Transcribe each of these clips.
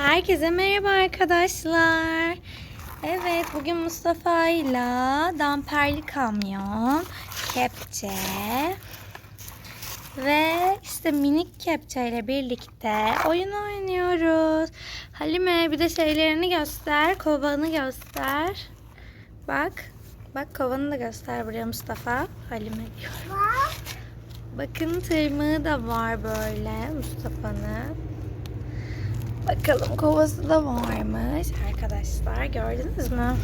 Herkese merhaba arkadaşlar. Evet bugün Mustafa ile damperli kamyon, kepçe ve işte minik kepçe ile birlikte oyun oynuyoruz. Halime bir de şeylerini göster, kovanı göster. Bak, bak kovanı da göster buraya Mustafa. Halime diyor. Bakın tırmığı da var böyle Mustafa'nın. Bakalım kovası da varmış arkadaşlar. Gördünüz mü?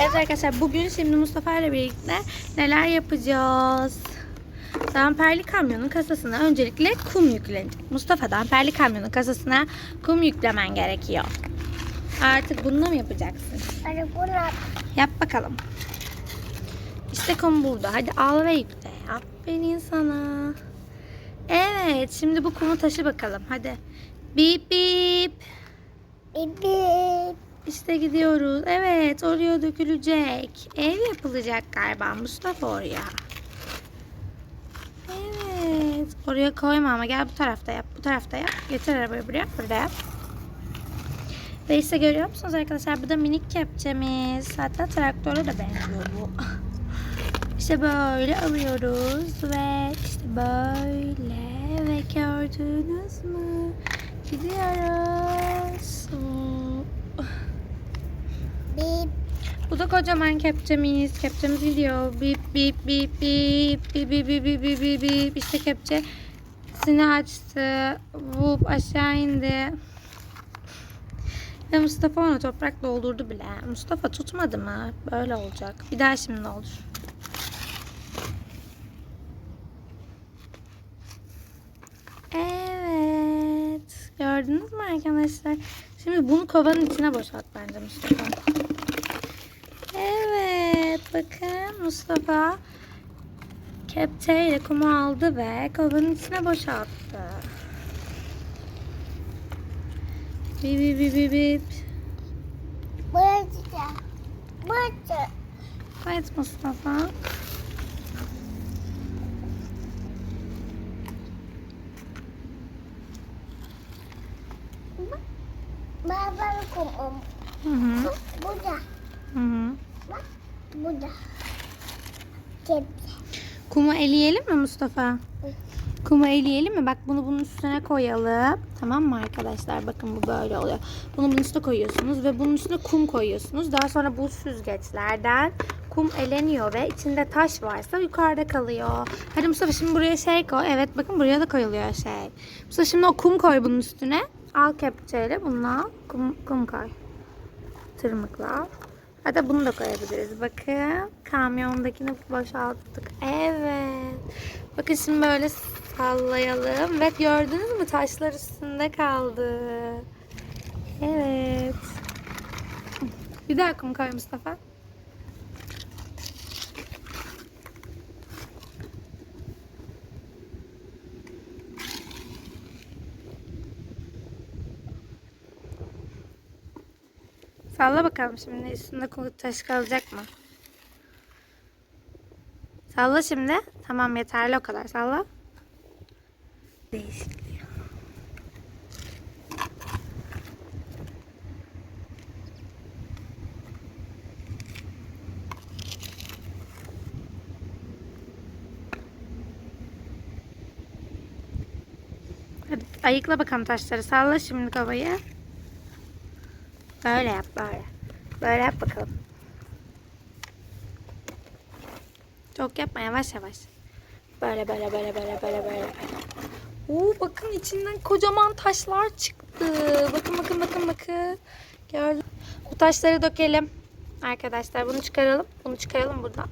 Evet arkadaşlar bugün şimdi Mustafa ile birlikte neler yapacağız? Damperli kamyonun kasasına öncelikle kum yüklenecek. Mustafa damperli kamyonun kasasına kum yüklemen gerekiyor. Artık bununla mı yapacaksın? Hadi bunu Yap bakalım. İşte kum burada. Hadi al ve yükle. Aferin sana. Evet şimdi bu kumu taşı bakalım. Hadi. Bip bip. bip İşte gidiyoruz. Evet oraya dökülecek. Ev yapılacak galiba Mustafa oraya. Evet. Oraya koyma ama gel bu tarafta yap. Bu tarafta yap. Getir arabayı buraya. Burada yap. Ve işte görüyor musunuz arkadaşlar? Bu da minik kepçemiz. Hatta traktöre de benziyor bu. İşte böyle alıyoruz ve işte böyle ve gördünüz mü? Gidiyoruz. bip Bu da kocaman kepçemiz. Kepçemiz gidiyor. Bip bip bip bip bip bip bip bip bip bip. İşte kepçe sini açtı. Vup aşağı indi. Ve Mustafa onu toprak doldurdu bile. Mustafa tutmadı mı? Böyle olacak. Bir daha şimdi olur. Evet. Gördünüz mü arkadaşlar? Şimdi bunu kovanın içine boşalt bence Mustafa. Evet. Bakın Mustafa kepçeyle kumu aldı ve kovanın içine boşalttı. Bip bip bip bip bip. da burası Evet Mustafa. Kumum Hı hı. burada Hı hı. bak burada kepçe Kumu eleyelim mi Mustafa? Kumu eleyelim mi? Bak bunu bunun üstüne koyalım. Tamam mı arkadaşlar? Bakın bu böyle oluyor. Bunu bunun üstüne koyuyorsunuz ve bunun üstüne kum koyuyorsunuz. Daha sonra bu süzgeçlerden kum eleniyor ve içinde taş varsa yukarıda kalıyor. Hadi Mustafa şimdi buraya şey koy. Evet bakın buraya da koyuluyor şey. Mustafa şimdi o kum koy bunun üstüne. Al kepçeyle bununla kum, kum koy. Tırmıkla. Hatta bunu da koyabiliriz. Bakın kamyondakini boşalttık. Evet. Bakın şimdi böyle sallayalım. Ve gördünüz mü taşlar üstünde kaldı. Evet. Bir daha kum koy Mustafa. Salla bakalım şimdi üstünde kum taş kalacak mı? Salla şimdi. Tamam yeterli o kadar. Salla. Hadi ayıkla bakalım taşları. Salla şimdi kovayı. Böyle yap böyle. Böyle yap bakalım. Çok yapma yavaş yavaş. Böyle böyle böyle böyle böyle böyle. Oo bakın içinden kocaman taşlar çıktı. Bakın bakın bakın bakın. Gördüm. Bu taşları dökelim. Arkadaşlar bunu çıkaralım. Bunu çıkaralım buradan.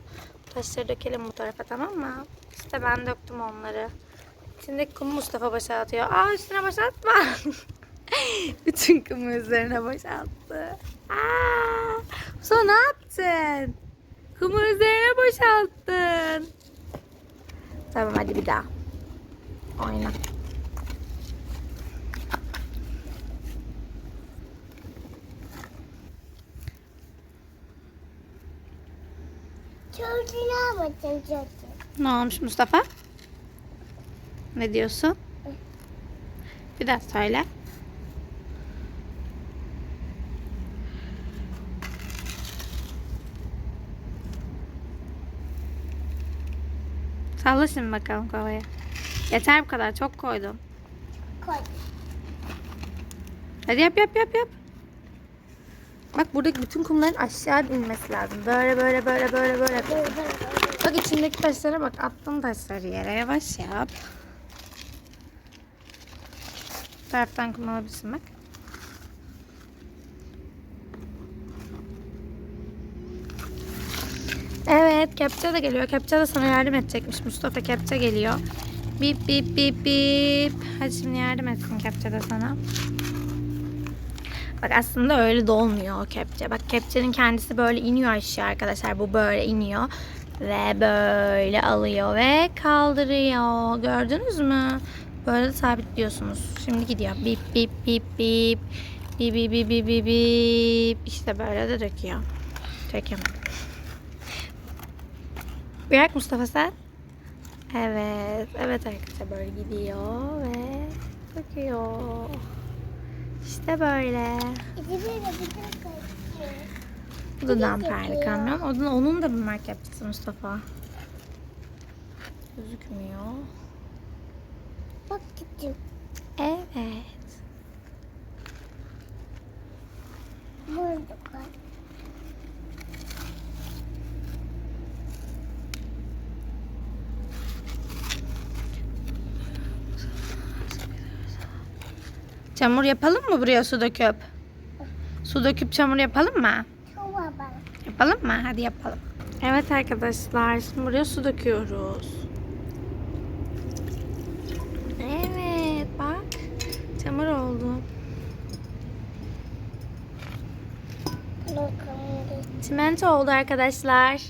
Bu taşları dökelim bu tarafa tamam mı? İşte ben döktüm onları. İçindeki kumu Mustafa boşaltıyor. Aa üstüne boşaltma. Bütün kumu üzerine boşalttı. Aa, Mustafa ne yaptın? Kumu üzerine boşalttın. Tamam hadi bir daha. Oyna. çocuğuna bakın çocuğu Ne olmuş Mustafa? Ne diyorsun? Bir daha söyle. Salla şimdi bakalım kovaya. Yeter bu kadar. Çok koydum. Koy. Hadi yap yap yap yap. Bak buradaki bütün kumların aşağı inmesi lazım. Böyle böyle böyle böyle böyle. Bak içindeki taşlara bak. Attım taşları yere. Yavaş yap. Bu taraftan kum alabilirsin bak. Evet, kepçe de geliyor. Kepçe de sana yardım edecekmiş. Mustafa kepçe geliyor. Bip bip bip bip. Hadi şimdi yardım etsin kepçe de sana. Bak aslında öyle dolmuyor o kepçe. Bak kepçenin kendisi böyle iniyor aşağı arkadaşlar. Bu böyle iniyor. Ve böyle alıyor ve kaldırıyor. Gördünüz mü? Böyle de sabitliyorsunuz. Şimdi gidiyor. Bip bip bip bip. Bip bip bip bip bip. İşte böyle de döküyor. Dökemem. Bırak Mustafa sen. Evet. Evet arkadaşlar böyle gidiyor ve döküyor. İşte böyle. İçi böyle bütün koy. Bu da damperli kamyon. O da, onun da bir mark yapacağız Mustafa. Gözükmüyor. Bak gittim. Evet. Burada koy. Çamur yapalım mı buraya su döküp? Su döküp çamur yapalım mı? Yapalım mı? Hadi yapalım. Evet arkadaşlar şimdi buraya su döküyoruz. Evet bak. Çamur oldu. Çimento oldu arkadaşlar.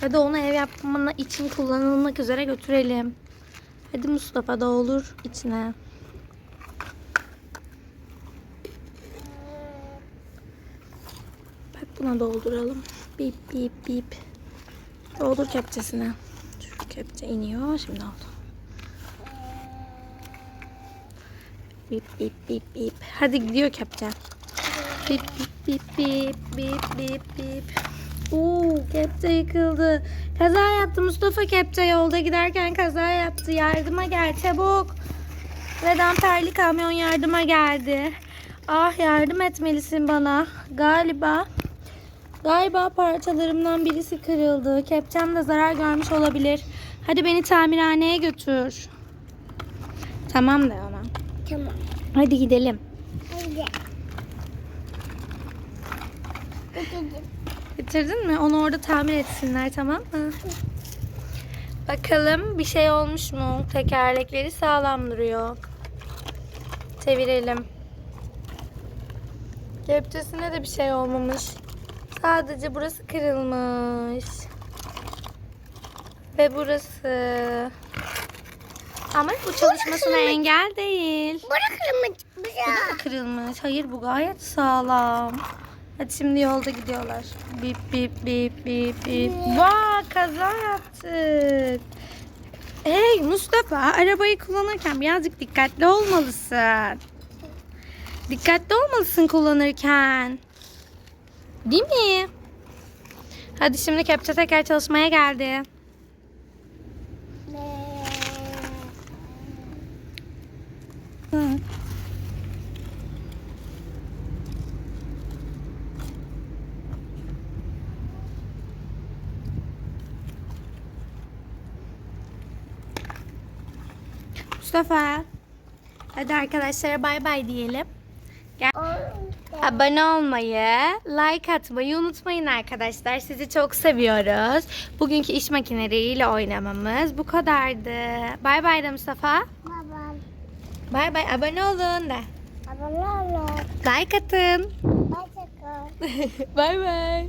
Hadi onu ev yapmanı için kullanılmak üzere götürelim. Hadi Mustafa doldur içine. Buna dolduralım. Bip bip bip. Doldur kepçesine. Şu kepçe iniyor. Şimdi oldu. Bip bip bip bip. Hadi gidiyor kepçe. Bip bip bip bip bip bip bip. Oo, kepçe yıkıldı. Kaza yaptı Mustafa kepçe yolda giderken kaza yaptı. Yardıma gel çabuk. Ve damperli kamyon yardıma geldi. Ah yardım etmelisin bana. Galiba galiba parçalarımdan birisi kırıldı. Kepçem de zarar görmüş olabilir. Hadi beni tamirhaneye götür. Tamam da ama. Tamam. Hadi gidelim. Hadi. Bitirdim. Bitirdin mi? Onu orada tamir etsinler tamam mı? Bakalım bir şey olmuş mu? Tekerlekleri sağlam duruyor. Çevirelim. Kepçesine de bir şey olmamış. Sadece burası kırılmış. Ve burası. Ama bu çalışmasına engel değil. Bırakın Bu da mı kırılmış? Hayır bu gayet sağlam. Hadi şimdi yolda gidiyorlar. Bip bip bip bip bip. Vaa kaza yaptık. Hey Mustafa arabayı kullanırken birazcık dikkatli olmalısın. Dikkatli olmalısın kullanırken. Değil mi? Hadi şimdi kepçe tekrar çalışmaya geldi. Mustafa. Hadi arkadaşlara bay bay diyelim. Abone olmayı, like atmayı unutmayın arkadaşlar. Sizi çok seviyoruz. Bugünkü iş makineleriyle oynamamız bu kadardı. Bay bay de Mustafa. Bay bay abone olun de. Abone olun. Like atın. Bay bay.